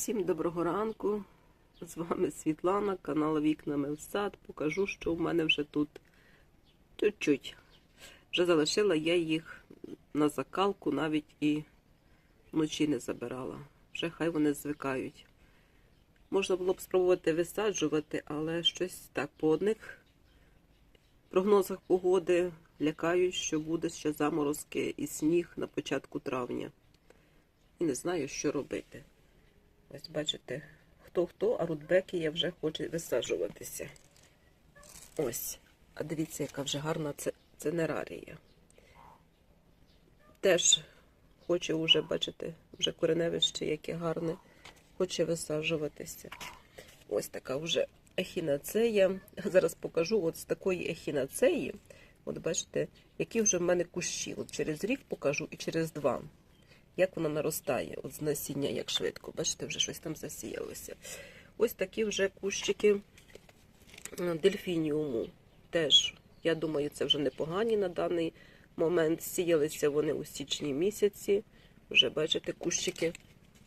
Всім доброго ранку. З вами Світлана, канал Вікнами в сад. Покажу, що в мене вже тут чуть-чуть. Вже залишила я їх на закалку, навіть і вночі не забирала. Вже хай вони звикають. Можна було б спробувати висаджувати, але щось так по одних прогнозах погоди лякають, що буде ще заморозки і сніг на початку травня. І не знаю, що робити. Ось бачите, хто-хто, а рудбекія вже хоче висаджуватися. Ось. А дивіться, яка вже гарна це, ценерарія. Теж хоче вже, бачите, вже кореневище, яке гарне, хоче висаджуватися. Ось така вже ехінацея. Зараз покажу от з такої ехінацеї. От бачите, які вже в мене кущі. От через рік покажу і через два як воно наростає, от з насіння, як швидко. Бачите, вже щось там засіялося. Ось такі вже кущики е, дельфініуму. Теж, я думаю, це вже непогані на даний момент. Сіялися вони у січні місяці. Вже, бачите, кущики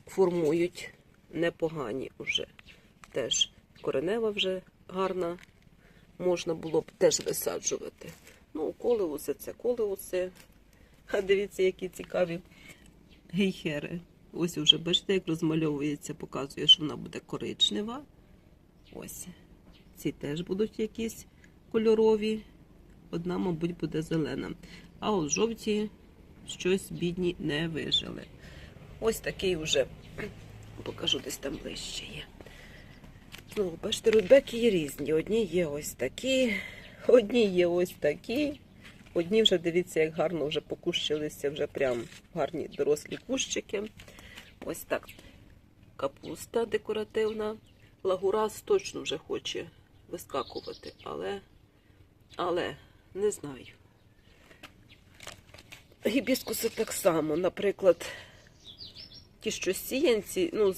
формують непогані вже. Теж коренева вже гарна, можна було б теж висаджувати. Ну, колеуси це колеуси. А дивіться, які цікаві гейхери. Ось уже бачите, як розмальовується, показує, що вона буде коричнева. Ось. Ці теж будуть якісь кольорові. Одна, мабуть, буде зелена. А от жовті щось бідні не вижили. Ось такий вже, покажу десь там ближче є. Ну, бачите, рудбеки є різні. Одні є ось такі, одні є ось такі. Одні вже дивіться, як гарно вже покущилися, вже прям гарні дорослі кущики. Ось так. Капуста декоративна. Лагурас точно вже хоче вискакувати, але, але не знаю. Гібіскуси так само, наприклад, ті, що сіянці, ну,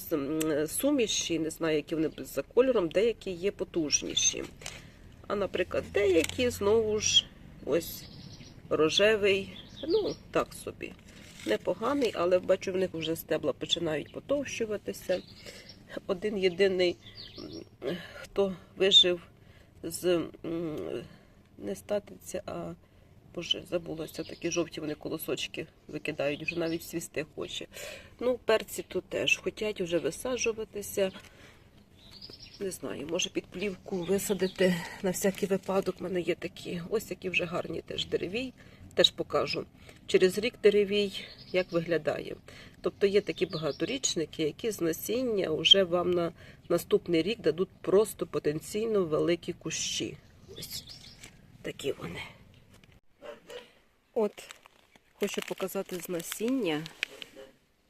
суміші, не знаю, які вони за кольором, деякі є потужніші. А, наприклад, деякі знову ж ось рожевий, ну, так собі. Непоганий, але бачу, в них вже стебла починають потовщуватися. Один єдиний, хто вижив з не статиця, а боже, забулася, такі жовті вони колосочки викидають, вже навіть свісти хоче. Ну, перці тут теж хочуть вже висаджуватися. Не знаю, може під плівку висадити на всякий випадок. У мене є такі, ось які вже гарні теж деревій. Теж покажу. Через рік деревій як виглядає. Тобто є такі багаторічники, які з насіння вже вам на наступний рік дадуть просто потенційно великі кущі. Ось такі вони. От, хочу показати з насіння.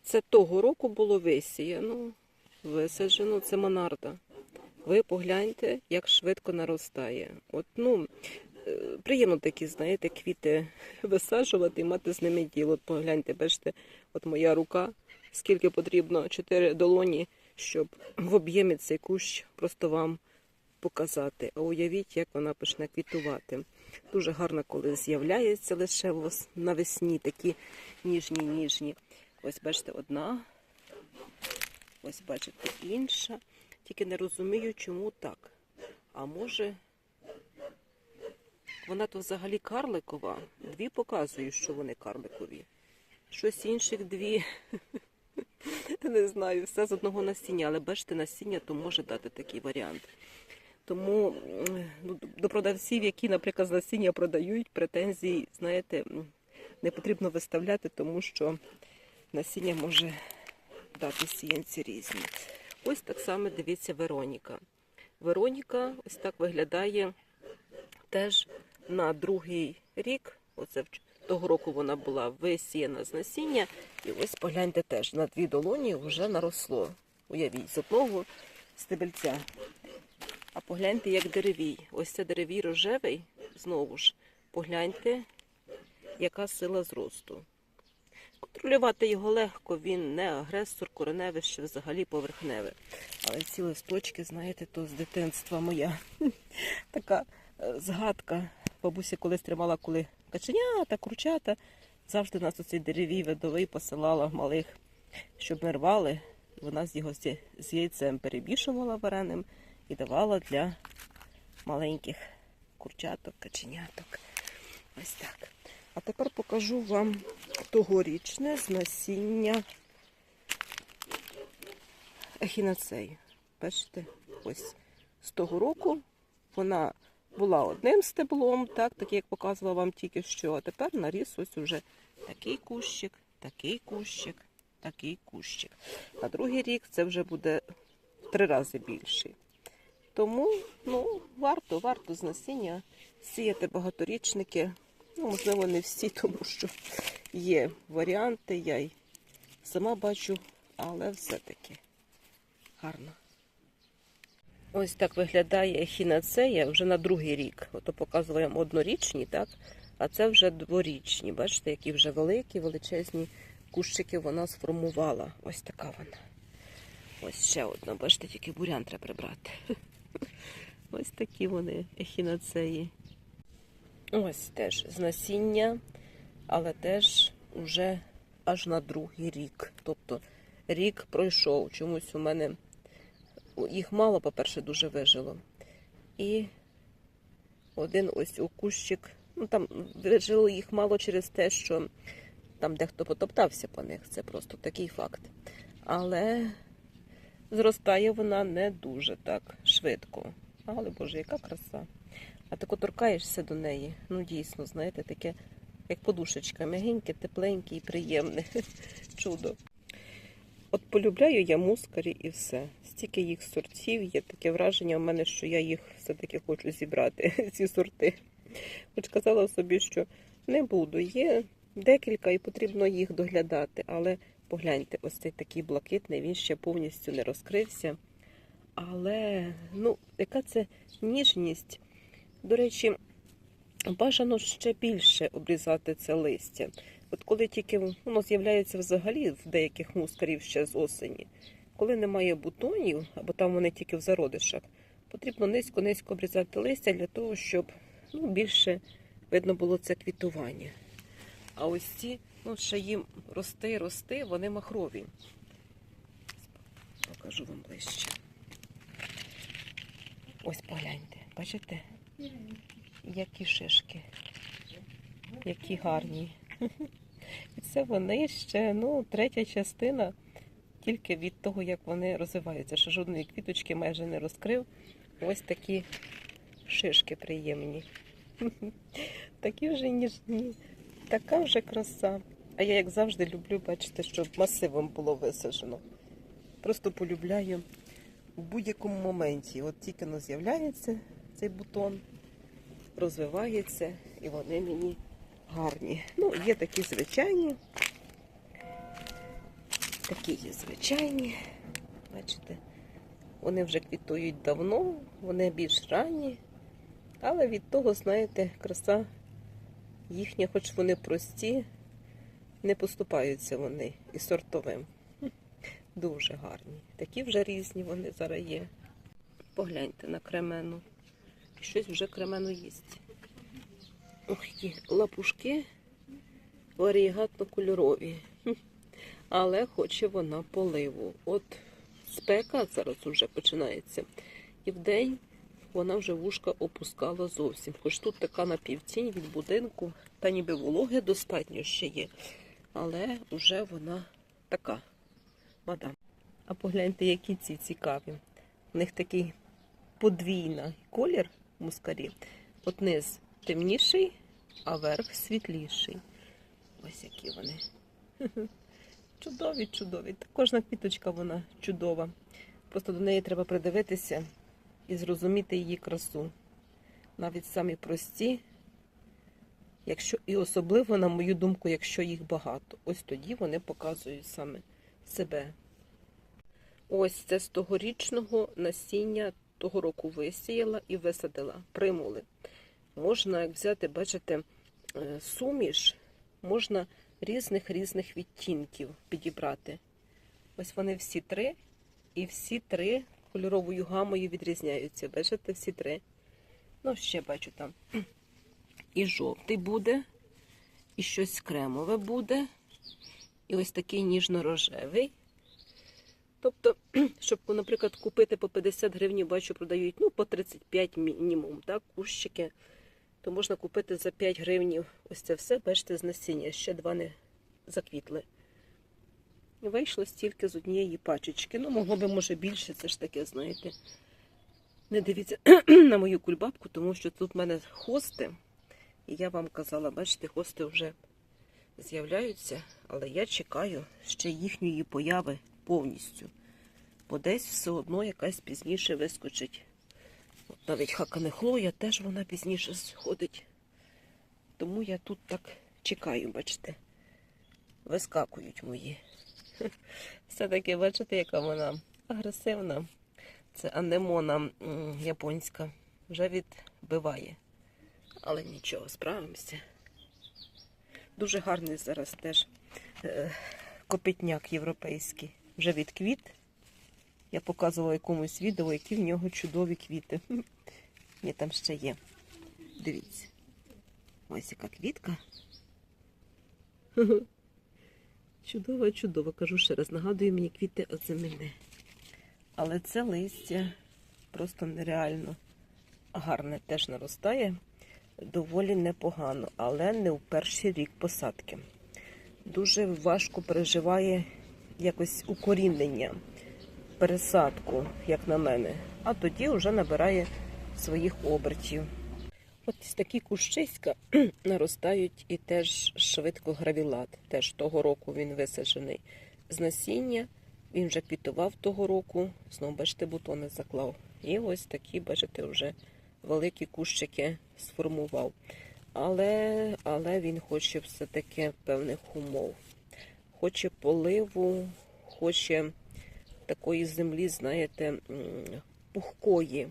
Це того року було висіяно, висаджено, це монарда ви погляньте, як швидко наростає. От, ну, е, приємно такі, знаєте, квіти висаджувати і мати з ними діло. От погляньте, бачите, от моя рука, скільки потрібно, чотири долоні, щоб в об'ємі цей кущ просто вам показати. А уявіть, як вона почне квітувати. Дуже гарно, коли з'являється лише навесні, такі ніжні, ніжні. Ось бачите, одна. Ось бачите, інша. Тільки не розумію, чому так. А може, вона то взагалі карликова. Дві показують, що вони карликові. Щось інших дві. Не знаю, все з одного насіння, але бачите, насіння то може дати такий варіант. Тому ну, до продавців, які, наприклад, з насіння продають, претензій, знаєте, не потрібно виставляти, тому що насіння може дати сіянці різні. Ось так само дивіться Вероніка. Вероніка ось так виглядає теж на другий рік. Оце того року вона була висіяна з насіння. І ось погляньте теж на дві долоні вже наросло. Уявіть, з одного стебельця. А погляньте, як деревій. Ось це деревій рожевий, знову ж, погляньте, яка сила зросту. Контролювати його легко, він не агресор, кореневище, взагалі поверхневе. Але ці листочки, знаєте, то з дитинства моя така е, згадка. Бабуся колись тримала, коли каченята, курчата, завжди нас оцей деревій видовий посилала малих, щоб ми рвали Вона з його з яйцем перебішувала вареним і давала для маленьких курчаток, каченяток. Ось так. А тепер покажу вам тогорічне з насіння ехінацеї. Бачите, ось з того року вона була одним стеблом, так, так як показувала вам тільки що, а тепер наріс ось уже такий кущик, такий кущик, такий кущик. На другий рік це вже буде три рази більший. Тому ну, варто, варто з насіння сіяти багаторічники. Ну, можливо, не всі, тому що є варіанти, я й сама бачу, але все-таки гарно. Ось так виглядає ехінацея вже на другий рік. Ото показуємо однорічні, так? А це вже дворічні. Бачите, які вже великі, величезні кущики вона сформувала. Ось така вона. Ось ще одна, бачите, тільки бурян треба прибрати. Ось такі вони ехінацеї. Ось теж з насіння, але теж уже аж на другий рік. Тобто рік пройшов. Чомусь у мене їх мало, по-перше, дуже вижило. І один ось у кущик. Ну там вижило їх мало через те, що там дехто потоптався по них. Це просто такий факт. Але зростає вона не дуже так швидко. Але боже, яка краса. А тако торкаєшся до неї. Ну, дійсно, знаєте, таке, як подушечка, м'ягеньке, тепленьке і приємне. Чудо. От полюбляю я мускарі і все. Стільки їх сортів, є таке враження у мене, що я їх все-таки хочу зібрати, ці сорти. Хоч казала собі, що не буду. Є декілька і потрібно їх доглядати. Але погляньте, ось цей такий блакитний, він ще повністю не розкрився. Але, ну, яка це ніжність. До речі, бажано ще більше обрізати це листя. От коли тільки воно з'являється взагалі в деяких мускарів ще з осені, коли немає бутонів, або там вони тільки в зародишах, потрібно низько-низько обрізати листя для того, щоб ну, більше видно було це квітування. А ось ці, ну, ще їм рости, рости, вони махрові. Покажу вам ближче. Ось погляньте, бачите? Які шишки, які гарні. І це вони ще, ну, третя частина тільки від того, як вони розвиваються. Ще жодної квіточки майже не розкрив. Ось такі шишки приємні. Такі вже ніжні, така вже краса. А я, як завжди, люблю, бачите, щоб масивом було висаджено. Просто полюбляю в будь-якому моменті. От тільки но з'являється цей бутон, розвивається, і вони мені гарні. Ну, є такі звичайні. Такі є звичайні. Бачите, вони вже квітують давно, вони більш ранні. Але від того, знаєте, краса їхня, хоч вони прості, не поступаються вони і сортовим. Дуже гарні. Такі вже різні вони зараз є. Погляньте на кремену. Щось вже кремену їсть. Ох, які лапушки варігатно-кольорові. Але хоче вона поливу. От спека зараз вже починається. І вдень вона вже вушка опускала зовсім. Хоч тут така напівтінь від будинку, та ніби вологи достатньо ще є. Але вже вона така. Мадам. А погляньте, які ці цікаві. У них такий подвійний колір мускарі. От низ темніший, а верх світліший. Ось які вони. Чудові, чудові. Кожна квіточка вона чудова. Просто до неї треба придивитися і зрозуміти її красу. Навіть самі прості, якщо і особливо, на мою думку, якщо їх багато. Ось тоді вони показують саме себе. Ось це з тогорічного насіння того року висіяла і висадила, примули. Можна, як взяти, бачите, е, суміш, можна різних різних відтінків підібрати. Ось вони всі три, і всі три кольоровою гамою відрізняються. Бачите, всі три. Ну, ще бачу там. І жовтий буде, і щось кремове буде, і ось такий ніжно-рожевий. Тобто, щоб, наприклад, купити по 50 гривень, бачу, продають ну, по 35 мінімум, так, кущики, то можна купити за 5 гривень ось це все, бачите, з насіння. Ще два не заквітли. Вийшло стільки з однієї пачечки. Ну, могло би, може, більше, це ж таке, знаєте. Не дивіться на мою кульбабку, тому що тут в мене хости. І я вам казала, бачите, хости вже з'являються, але я чекаю ще їхньої появи повністю. Бо десь все одно якась пізніше вискочить. От навіть хакане хлоя теж вона пізніше сходить. Тому я тут так чекаю, бачите. Вискакують мої. Все-таки, бачите, яка вона агресивна. Це анемона японська. Вже відбиває. Але нічого, справимося. Дуже гарний зараз теж е, копитняк європейський. Вже відквіт. Я показувала якомусь відео, які в нього чудові квіти. Ні, там ще є. Дивіться. Ось яка квітка. Чудово, чудово. Кажу ще раз, нагадує мені квіти озимини. Але це листя просто нереально гарне теж наростає. Доволі непогано, але не в перший рік посадки. Дуже важко переживає якось укорінення, пересадку, як на мене. А тоді вже набирає своїх обертів. Ось такі кущиська наростають і теж швидко гравілат. Теж того року він висаджений з насіння. Він вже квітував того року, знову бачите, бутони заклав. І ось такі, бачите, вже великі кущики сформував. Але, але він хоче все-таки певних умов. Хоче поливу, хоче такої землі, знаєте, пухкої.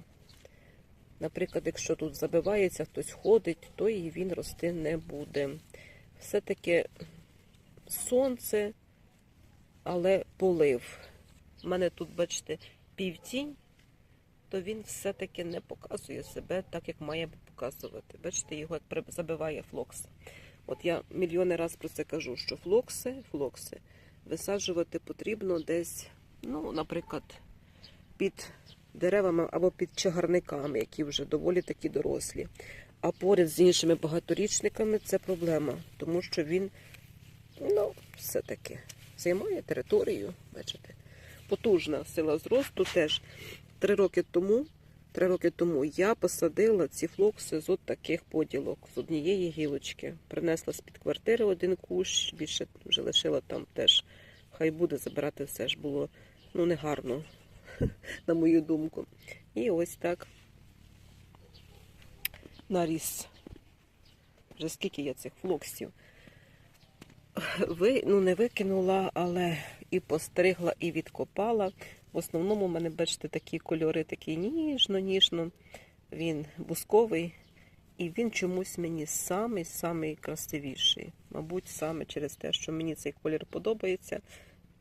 Наприклад, якщо тут забивається, хтось ходить, то і він рости не буде. Все-таки сонце, але полив. У мене тут, бачите, півтінь, то він все-таки не показує себе так, як має показувати. Бачите, його забиває флокс. От я мільйони разів про це кажу, що флокси, флокси висаджувати потрібно десь, ну, наприклад, під деревами або під чагарниками, які вже доволі такі дорослі. А поряд з іншими багаторічниками це проблема, тому що він, ну, все-таки займає територію, бачите. Потужна сила зросту теж. Три роки тому, три роки тому я посадила ці флокси з от таких поділок, з однієї гілочки. Принесла з-під квартири один кущ, більше вже лишила там теж. Хай буде забирати все ж було ну, негарно, на мою думку. І ось так наріс. Вже скільки я цих флоксів. Ви, ну, не викинула, але і постригла, і відкопала. В основному в мене, бачите, такі кольори, такі ніжно-ніжно. Він бусковий, і він чомусь мені самий-самий красивіший. Мабуть, саме через те, що мені цей колір подобається.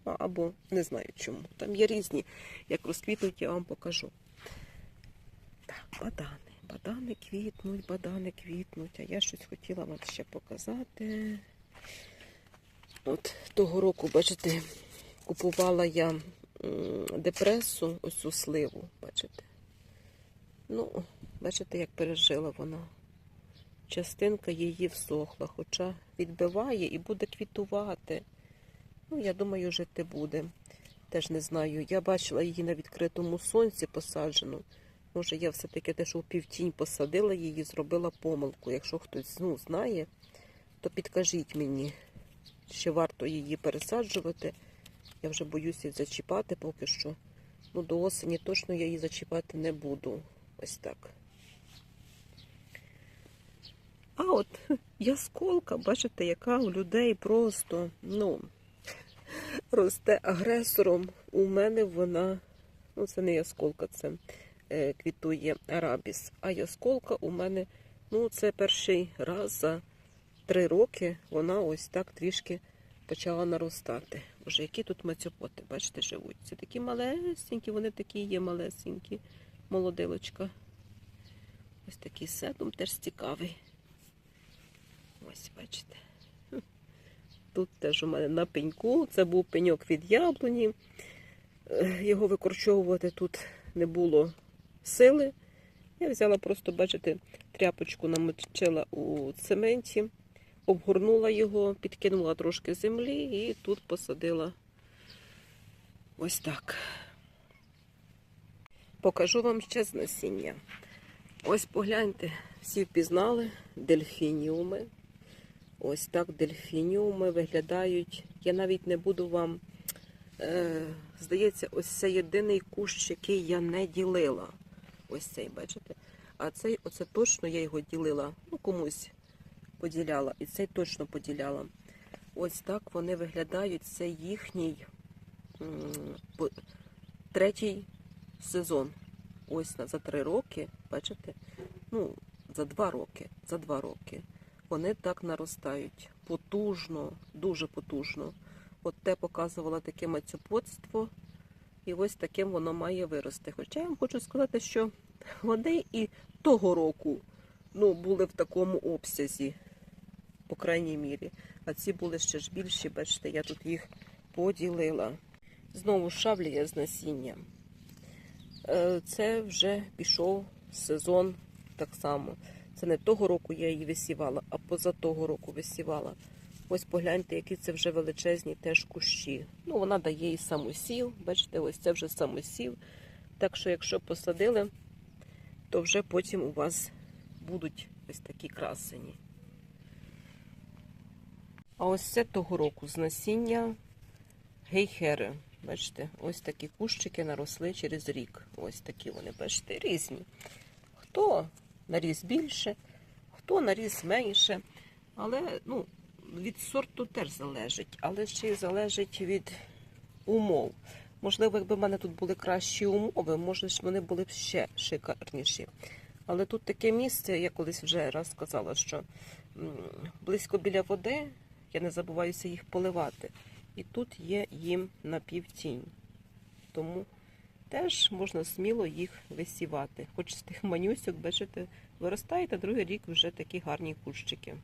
Ну, або не знаю чому. Там є різні. Як розквітнуть, я вам покажу. Так, бадани. Бадани квітнуть, бадани квітнуть. А я щось хотіла вам ще показати. От того року, бачите, купувала я депресу, ось цю сливу, бачите. Ну, бачите, як пережила вона. Частинка її всохла, хоча відбиває і буде квітувати. Ну, я думаю, жити буде. Теж не знаю. Я бачила її на відкритому сонці посаджену. Може, я все-таки теж у півтінь посадила її, зробила помилку. Якщо хтось ну, знає, то підкажіть мені, чи варто її пересаджувати. Я вже боюся зачіпати поки що. Ну, до осені точно я її зачіпати не буду. Ось так. А от ясколка, бачите, яка у людей просто, ну, росте агресором. У мене вона, ну це не ясколка, це е, квітує арабіс. А ясколка у мене, ну, це перший раз за три роки вона ось так трішки почала наростати. Боже, які тут мацьопоти, бачите, живуть. Це такі малесенькі, вони такі є малесенькі. Молодилочка. Ось такий седум теж цікавий. Ось, бачите. Тут теж у мене на пеньку. Це був пеньок від яблуні. е, його викорчовувати тут не було сили. Я взяла просто, бачите, тряпочку намочила у цементі, обгорнула його, підкинула трошки землі і тут посадила ось так. Покажу вам ще з насіння. Ось погляньте, всі впізнали дельфініуми. Ось так дельфініуми виглядають. Я навіть не буду вам. Е, здається, ось це єдиний кущ, який я не ділила. Ось цей, бачите? А цей, оце точно я його ділила. Ну, комусь поділяла. І цей точно поділяла. Ось так вони виглядають. Це їхній м, третій сезон. Ось за три роки, бачите? Ну, за два роки. За два роки. Вони так наростають. Потужно, дуже потужно. От те показувала таке мацюподство, і ось таким воно має вирости. Хоча я вам хочу сказати, що вони і того року ну, були в такому обсязі, по крайній мірі. А ці були ще ж більші, бачите, я тут їх поділила. Знову шавлія з насіння. Е, Це вже пішов сезон так само. Це не того року я її висівала, а поза того року висівала. Ось погляньте, які це вже величезні теж кущі. Ну, вона дає і самосів. Бачите, ось це вже самосів. Так що, якщо посадили, то вже потім у вас будуть ось такі красені. А ось це того року з насіння гейхери. Бачите, ось такі кущики наросли через рік. Ось такі вони, бачите, різні. Хто наріс більше, хто наріс менше. Але ну, від сорту теж залежить, але ще й залежить від умов. Можливо, якби в мене тут були кращі умови, може вони були б ще шикарніші. Але тут таке місце, я колись вже раз сказала, що близько біля води я не забуваюся їх поливати. І тут є їм напівтінь. Тому теж можна сміло їх висівати. Хоч з тих манюсьок, бачите, виростають, а другий рік вже такі гарні кущики.